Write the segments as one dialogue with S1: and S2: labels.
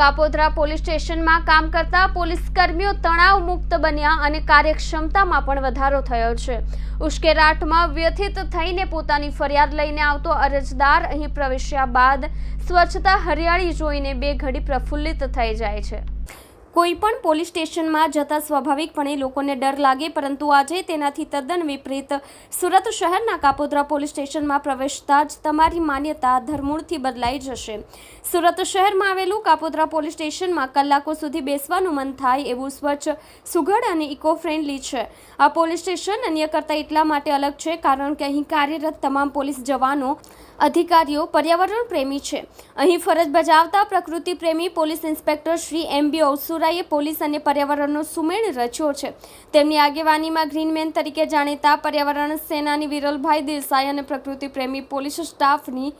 S1: Kapodra police સ્ટેશનમાં કામ કરતા પોલીસ કર્મીઓ તણાવ મુક્ત બન્યા અને કાર્યક્ષમતામાં પણ વધારો થયો છે. ઉશ્કેરાટમાં વ્યથિત થઈને પોતાની ફરિયાદ લઈને આવતો અરજદાર અહીં પ્રવેશ્યા બાદ સ્વચ્છતા હરિયાળી જોઈને બે ઘડી પ્રફુલ્લિત થઈ જાય છે. કોઈ પણ પોલીસ સ્ટેશનમાં જતા સ્વાભાવિકપણે લોકોને ડર લાગે, પરંતુ આજે તેનાથી તદ્દન વિપરીત સુરત શહેરના કાપોદ્રા પોલીસ સ્ટેશનમાં પ્રવેશતા જ તમારી માન્યતા ધરમૂળથી બદલાઈ જશે. સુરત શહેરમાં આવેલું કાપોદ્રા પોલીસ સ્ટેશનમાં કલાકો સુધી બેસવાનું મન થાય એવું સ્વચ્છ, સુઘડ અને ઇકો ફ્રેન્ડલી છે. આ પોલીસ સ્ટેશન અન્ય કરતાં એટલા માટે અલગ છે, કારણ કે અહીં કાર્યરત તમામ પોલીસ જવાનો અધિકારીઓ પર્યાવરણ પ્રેમી છે. અહીં ફરજ બજાવતા પ્રકૃતિ પ્રેમી police inspector Shri M B ઓસુરાએ police અને પર્યાવરણનો સુમેળ રચ્યો છે. તેમની આગેવાનીમાં ગ્રીનમેન તરીકે જાણીતા પર્યાવરણ સેનાની વિરલભાઈ દેસાઈ અને પ્રકૃતિ પ્રેમી પોલીસ સ્ટાફની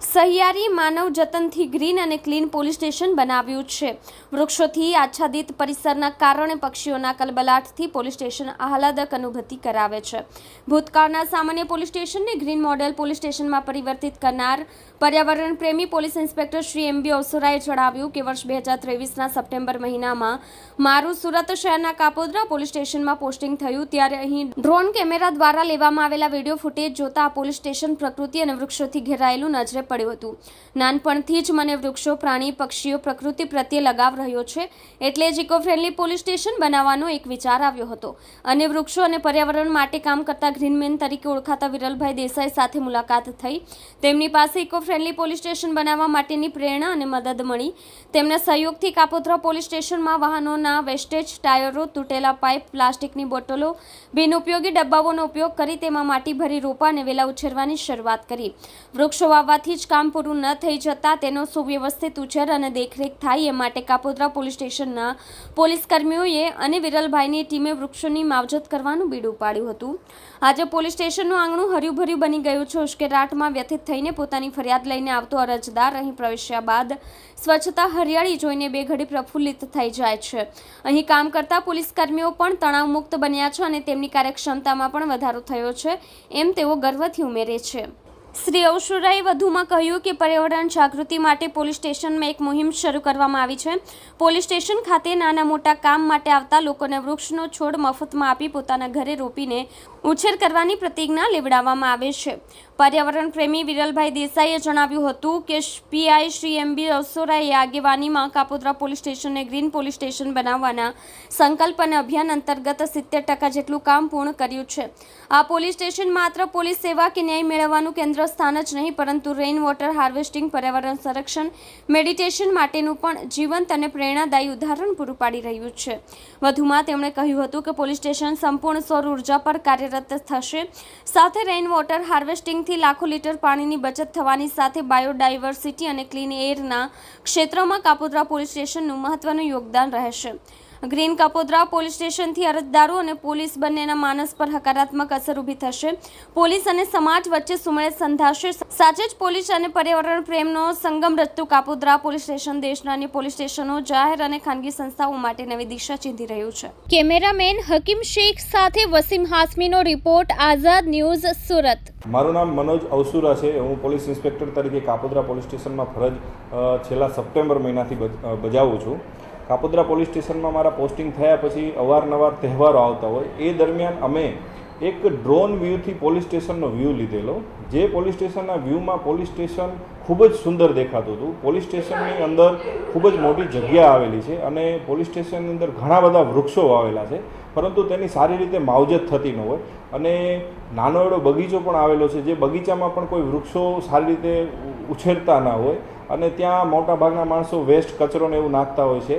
S1: સહિયારી માનવ જતનથી ગ્રીન અને ક્લીન પોલીસ સ્ટેશન બનાવ્યું છે. વૃક્ષોથી આચ્છાદિત પરિસરના કારણે પક્ષીઓના કલબલાટથી પોલીસ સ્ટેશન આહલાદક અનુભૂતિ કરાવે છે. ભૂતકાળના સામાન્ય પોલીસ સ્ટેશનને ગ્રીન મોડેલ પોલીસ સ્ટેશનમાં પરિવર્તિત કરનાર પર્યાવરણ પ્રેમી police inspector Shri M B ઓસોરાએ જણાવ્યું કે વર્ષ બે હજાર ત્રેવીસના સપ્ટેમ્બર મહિનામાં મારું સુરત શહેરના કાપોદ્રા પોલીસ સ્ટેશનમાં પોસ્ટિંગ થયું ત્યારે અહીં ડ્રોન કેમેરા દ્વારા લેવામાં આવેલા વીડિયો ફૂટેજ જોતા આ પોલીસ સ્ટેશન પ્રકૃતિ અને વૃક્ષોથી ઘેરાયેલું નજરે પડ્યું હતું. નાનપણથી જ મને વૃક્ષો, પ્રાણી, પક્ષીઓ, પ્રકૃતિ પ્રત્યે લગાવ રહ્યો છે એટલે જ ઇકો ફ્રેન્ડલી પોલીસ સ્ટેશન બનાવવાનો એક વિચાર આવ્યો હતો. અને વૃક્ષો અને પર્યાવરણ માટે કામ કરતા ગ્રીનમેન તરીકે ઓળખાતા વિરલભાઈ દેસાઈ સાથે મુલાકાત થઈ. તેમની પાસે ઇકો ફ્રેન્ડલી પોલીસ સ્ટેશન બનાવવા માટેની પ્રેરણા અને મદદ મળી. તેમના સહયોગથી કાપોદ્રા પોલીસ સ્ટેશનમાં વાહનોના વેસ્ટેજ, ટાયરો, તૂટેલા પાઇપ, પ્લાસ્ટિકની બોટલો, બિનઉપયોગી ડબ્બાઓનો ઉપયોગ કરી તેમાં માટી ભરી રોપા અને વેલા ઉછેરવાની શરૂઆત કરી. વૃક્ષો વાવવાથી જ કામ પૂરું ન થઈ જતાં તેનો સુવ્યવસ્થિત ઉછેર અને દેખરેખ થાય એ માટે કાપોદ્રા પોલીસ સ્ટેશનના પોલીસ કર્મીઓએ અને વિરલભાઈની ટીમે વૃક્ષોની માવજત કરવાનું બીડું પાડ્યું હતું. આજે પોલીસ સ્ટેશનનું આંગણું હર્યુભર્યું બની ગયું છે. ઉશ્કેરાટમાં વ્યથિત થઈને પોતાની ફરિયાદ લઈને આવતો અરજદાર અહીં પ્રવેશ્યા બાદ સ્વચ્છતા હરિયાળી જોઈને બે ઘડી પ્રફુલ્લિત થઈ જાય છે. અહીં કામ કરતા પોલીસ કર્મીઓ પણ તણાવમુક્ત બન્યા છે અને તેમની કાર્યક્ષમતામાં પણ વધારો થયો છે. એમ તેઓ ગર્વથી ઉમેરે છે. શ્રી ઔશુરાએ વધુમાં કહ્યું કે પર્યાવરણ જાગૃતિ માટે પોલીસ સ્ટેશનમાં એક મુહિમ શરૂ કરવામાં આવી છે. પોલીસ સ્ટેશન ખાતે નાના મોટા કામ માટે આવતા લોકોને વૃક્ષનો છોડ મફતમાં આપી પોતાના ઘરે રોપીને ઉછેર કરવાની પ્રતિજ્ઞા લેવડાવવામાં આવે છે. પર્યાવરણ પ્રેમી વિરલભાઈ દેસાઈએ જણાવ્યું હતું કે પીઆઈ શ્રી એમ બી અસોરાએ આગેવાનીમાં કાપોદ્રા પોલીસ સ્ટેશનને ગ્રીન પોલીસ સ્ટેશન બનાવવાના સંકલ્પ અને અભિયાન અંતર્ગત સિત્તેર ટકા જેટલું કામ પૂર્ણ કર્યું છે. આ પોલીસ સ્ટેશન માત્ર પોલીસ સેવા કે ન્યાય મેળવવાનું કેન્દ્ર સ્થાન જ નહીં, પરંતુ રેઇન વોટર હાર્વેસ્ટિંગ પર્યાવરણ સંરક્ષણ મેડિટેશન માટેનું પણ જીવંત અને પ્રેરણાદાયી ઉદાહરણ પૂરું પાડી રહ્યું છે. વધુમાં તેમણે કહ્યું હતું કે પોલીસ સ્ટેશન સંપૂર્ણ સૌર ઊર્જા પર કાર્યરત થશે. સાથે રેઇન વોટર હાર્વેસ્ટિંગથી લાખો લીટર પાણીની બચત થવાની સાથે બાયોડાયવર્સિટી અને ક્લીન એરના ક્ષેત્રમાં કાપોદ્રા પોલીસ સ્ટેશનનું મહત્વનું યોગદાન રહેશે. ગ્રીન કાપોદ્રા પોલીસ સ્ટેશનથી અરજદારો અને પોલીસ બંનેના માનસ પર હકારાત્મક અસર ઊભી થશે. પોલીસ અને સમાજ વચ્ચે સુમેળ સંધાશે. સાચે જ પોલીસ અને પર્યાવરણ પ્રેમનો સંગમ રચતું કાપોદ્રા પોલીસ સ્ટેશન દેશના અન્ય પોલીસ સ્ટેશનો જાહેર અને ખાનગી સંસ્થાઓ માટે નવી દિશા ચીંધી રહ્યું છે. કેમેરામેન હકીમ શેખ સાથે વસીમ હાસમીનો રિપોર્ટ આઝાદ ન્યૂઝ સુરત.
S2: મારું નામ મનોજ અવસુરા છે. હું પોલીસ ઇન્સ્પેક્ટર તરીકે કાપોદ્રા પોલીસ સ્ટેશનમાં ફરજ છેલ્લા સપ્ટેમ્બર મહિનાથી બજાવું છું. કાપોદ્રા પોલીસ સ્ટેશનમાં મારા પોસ્ટિંગ થયા પછી અવારનવાર તહેવારો આવતા હોય, એ દરમિયાન અમે એક ડ્રોન વ્યૂથી પોલીસ સ્ટેશનનો વ્યૂ લીધેલો. જે પોલીસ સ્ટેશનના વ્યૂમાં પોલીસ સ્ટેશન ખૂબ જ સુંદર દેખાતું હતું. પોલીસ સ્ટેશનની અંદર ખૂબ જ મોટી જગ્યા આવેલી છે અને પોલીસ સ્ટેશનની અંદર ઘણા બધા વૃક્ષો વાવેલા છે, પરંતુ તેની સારી રીતે માવજત થતી ન હોય. અને નાનો એવો બગીચો પણ આવેલો છે, જે બગીચામાં પણ કોઈ વૃક્ષો સારી રીતે ઉછેરતા ના હોય. અને ત્યાં મોટાભાગના માણસો વેસ્ટ કચરોને એવું નાખતા હોય છે.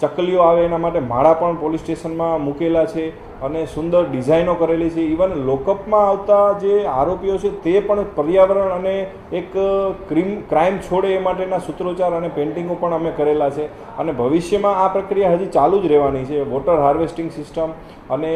S2: ચકલીઓ આવે એના માટે માળા પણ પોલીસ સ્ટેશનમાં મૂકેલા છે અને સુંદર ડિઝાઇનો કરેલી છે. ઇવન લોકઅપમાં આવતા જે આરોપીઓ છે તે પણ પર્યાવરણ અને એક ક્રીમ, ક્રાઇમ છોડે એ માટેના સૂત્રોચ્ચાર અને પેઇન્ટિંગો પણ અમે કરેલા છે. અને ભવિષ્યમાં આ પ્રક્રિયા હજી ચાલુ જ રહેવાની છે. વોટર હાર્વેસ્ટિંગ સિસ્ટમ અને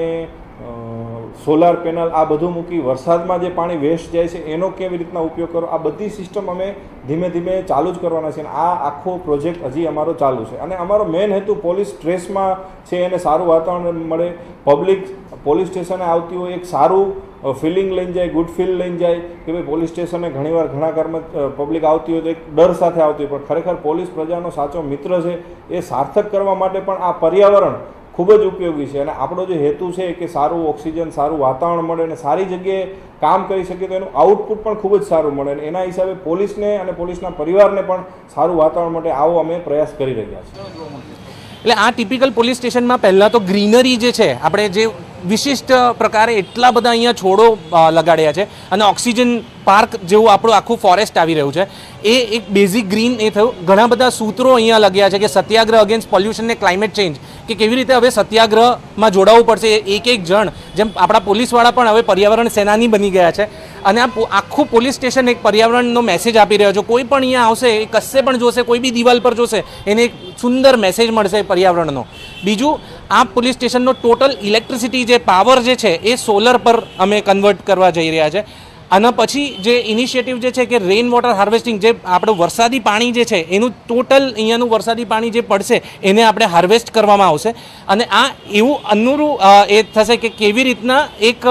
S2: સોલાર પેનલ આ બધું મૂકી વરસાદમાં જે પાણી વેસ્ટ જાય છે, એનો કેવી રીતના ઉપયોગ કરો? આ બધી સિસ્ટમ અમે ધીમે ધીમે ચાલુ જ કરવાના છે અને આ આખો પ્રોજેક્ટ હજી અમારો ચાલુ છે. અને અમારો મેઇન હેતુ પોલીસ સ્ટ્રેસમાં છે, એને સારું વાતાવરણ મળે. પબ્લિક પોલીસ સ્ટેશને આવતી હોય, એક સારું ફિલિંગ લઈને જાય, ગુડ ફીલ લઈને જાય કે ભાઈ પોલીસ સ્ટેશને ઘણીવાર ઘણા કર્મ પબ્લિક આવતી હોય તો એક ડર સાથે આવતી હોય. પણ ખરેખર પોલીસ પ્રજાનો સાચો મિત્ર છે, એ સાર્થક કરવા માટે પણ આ પર્યાવરણ ખૂબ જ ઉપયોગી છે અને આપણો જે હેતુ છે કે સારું ઓક્સિજન, સારું વાતાવરણ મળે અને સારી જગ્યાએ કામ કરી શકીએ તો એનું આઉટપુટ પણ ખૂબ જ સારું મળે અને એના હિસાબે પોલીસને અને પોલીસના પરિવારને પણ સારું વાતાવરણ માટે આવો અમે પ્રયાસ કરી રહ્યા છીએ.
S3: એટલે આ ટિપિકલ પોલીસ સ્ટેશનમાં પહેલાં તો ગ્રીનરી જે છે, આપણે જે વિશિષ્ટ પ્રકારે એટલા બધા અહીંયા છોડો લગાડ્યા છે અને ઓક્સિજન પાર્ક જેવું આપણું આખું ફોરેસ્ટ આવી રહ્યું છે. એ એક બેઝિક ગ્રીન એ થયું. ઘણા બધા સૂત્રો અહીંયા લગ્યા છે કે સત્યાગ્રહ અગેન્સ્ટ પોલ્યુશન ને ક્લાઇમેટ ચેન્જ કે કેવી રીતે હવે સત્યાગ્રહમાં જોડાવવું પડશે એક એક જણ. જેમ આપણા પોલીસવાળા પણ હવે પર્યાવરણ સેનાની બની ગયા છે. અને આ આખું પોલીસ સ્ટેશન એક પર્યાવરણનો મેસેજ આપી રહ્યો છે. કોઈ પણ અહીંયા આવશે, એ કશે પણ જોશે, કોઈ બી દિવાલ પર જોશે, એને એક સુંદર મેસેજ મળશે પર્યાવરણનો. બીજું આ પોલીસ સ્ટેશનનો ટોટલ ઇલેક્ટ્રિસિટી જે પાવર જે છે એ સોલર પર અમે કન્વર્ટ કરવા જઈ રહ્યા છે. આના પછી જે ઇનિશિયેટિવ જે છે કે રેઇન વોટર હાર્વેસ્ટિંગ જે આપણું વરસાદી પાણી જે છે એનું ટોટલ અહીંયાનું વરસાદી પાણી જે પડશે એને આપણે હાર્વેસ્ટ કરવામાં આવશે. અને આ એવું અનુરૂ એ થશે કે કેવી રીતના એક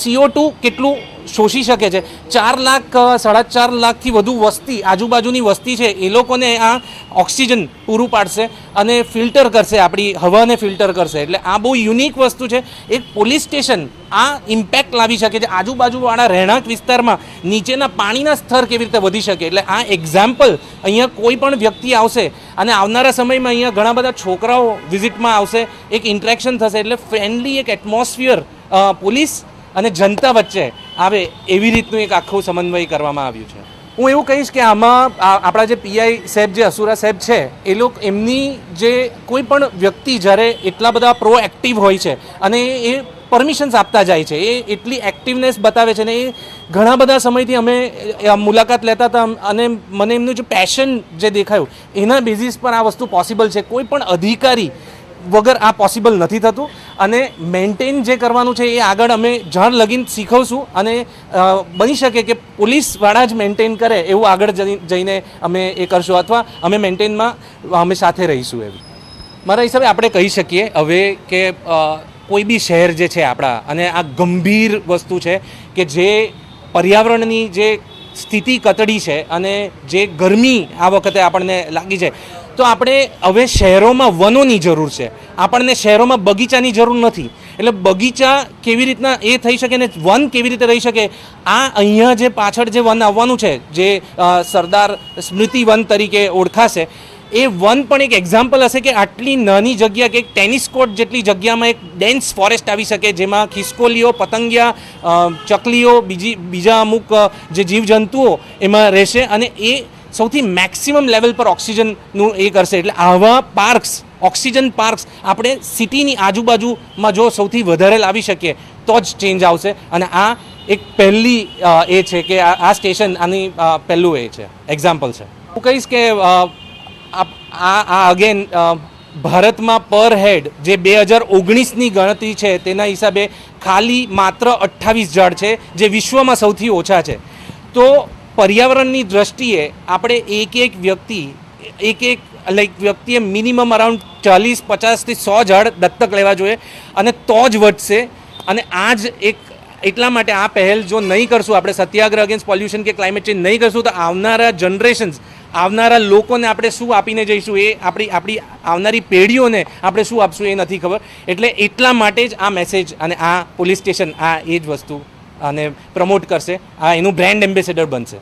S3: સીઓ ટુ કેટલું શોષી શકે છે. ચાર લાખ સાડા ચાર લાખથી વધુ વસ્તી, આજુબાજુની વસ્તી છે, એ લોકોને આ ઓક્સિજન પૂરું પાડશે અને ફિલ્ટર કરશે, આપણી હવાને ફિલ્ટર કરશે. એટલે આ બહુ યુનિક વસ્તુ છે. એક પોલીસ સ્ટેશન આ ઇમ્પેક્ટ લાવી શકે છે. આજુબાજુવાળા રહેણાંક વિસ્તારમાં નીચેના પાણીના સ્તર કેવી રીતે વધી શકે. એટલે આ એક્ઝામ્પલ અહીંયા કોઈ પણ વ્યક્તિ આવશે અને આવનારા સમયમાં અહીંયા ઘણા બધા છોકરાઓ વિઝિટમાં આવશે, એક ઇન્ટરેક્શન થશે. એટલે ફ્રેન્ડલી એક એટમોસ્ફિયર પોલીસ અને જનતા વચ્ચે આવે એવી રીતનું એક આખું સમન્વય કરવામાં આવ્યું છે. હું એવું કહીશ કે આમાં આપણા જે પીઆઈ સાહેબ, જે અસુરા સાહેબ છે, એ લોકો એમની જે કોઈ પણ વ્યક્તિ જ્યારે એટલા બધા પ્રોએક્ટિવ હોય છે અને એ પરમિશન્સ આપતા જાય છે, એ એટલી એક્ટિવનેસ બતાવે છે ને એ ઘણા બધા સમયથી અમે મુલાકાત લેતા હતા અને મને એમનું જે પેશન જે દેખાયું, એના બેઝિસ પર આ વસ્તુ પોસિબલ છે. કોઈ પણ અધિકારી વગર આ પોસિબલ નથી થતું. અને મેન્ટેન જે કરવાનું છે એ આગળ અમે જાણ લગીન શીખવશું અને બની શકે કે પોલીસવાળા જ મેન્ટેન કરે એવું આગળ જઈ- જઈને અમે એ કરશું અથવા અમે મેન્ટેનમાં અમે સાથે રહીશું એવી મારા હિસાબે આપણે કહી શકીએ હવે કે કોઈ બી શહેર જે છે આપણા અને આ ગંભીર વસ્તુ છે કે જે પર્યાવરણની જે સ્થિતિ કતડી છે અને જે ગરમી આ વખતે આપણને લાગી છે તો આપણે હવે શહેરોમાં વનોની જરૂર છે. આપણને શહેરોમાં બગીચાની જરૂર નથી. એટલે બગીચા કેવી રીતના એ થઈ શકે ને વન કેવી રીતે રહી શકે? આ અહીંયા જે પાછળ જે વન આવવાનું છે, જે સરદાર સ્મૃતિ વન તરીકે ઓળખાશે, એ વન પણ એક એક્ઝામ્પલ હશે કે આટલી નાની જગ્યા કે એક ટેનિસ કોર્ટ જેટલી જગ્યામાં એક ડેન્સ ફોરેસ્ટ આવી શકે, જેમાં ખિસકોલીઓ, પતંગિયા ચકલીઓ, બીજી, બીજા અમુક જે જીવજંતુઓ એમાં રહેશે અને એ સૌથી મેક્સિમમ લેવલ પર ઓક્સિજનનું એ કરશે. એટલે આવા પાર્ક્સ ઓક્સિજન પાર્ક્સ આપણે સિટીની આજુબાજુમાં જો સૌથી વધારે લાવી શકીએ, તો જ ચેન્જ આવશે. અને આ એક પહેલી એ છે કે આ સ્ટેશન આની પહેલું એ છે. એક્ઝામ્પલ છે. હું કહીશ કે આ અગેન ભારતમાં પર હેડ જે બે હજાર ઓગણીસની ગણતરી છે, તેના હિસાબે ખાલી માત્ર અઠ્ઠાવીસ ઝાડ છે, જે વિશ્વમાં સૌથી ઓછા છે. તો પર્યાવરણની દ્રષ્ટિએ આપણે એક એક વ્યક્તિ, એક એક લાઈક વ્યક્તિએ મિનિમમ અરાઉન્ડ ચાલીસ, પચાસથી સો ઝાડ દત્તક લેવા જોઈએ અને તો જ વધશે. અને આ જ એક, એટલા માટે આ પહેલ જો નહીં કરશું, આપણે સત્યાગ્રહ અગેન્સ્ટ પોલ્યુશન કે ક્લાઇમેટ ચેન્જ નહીં કરશું, તો આવનારા જનરેશન્સ આવનારા લોકોને આપણે શું આપીને જઈશું? એ આપણી આપણી આવનારી પેઢીઓને આપણે શું આપશું એ નથી ખબર. એટલે એટલા માટે જ આ મેસેજ અને આ પોલીસ સ્ટેશન આ એ જ વસ્તુ અને પ્રમોટ કરશે. આ એનું બ્રાન્ડ એમ્બેસેડર બનશે.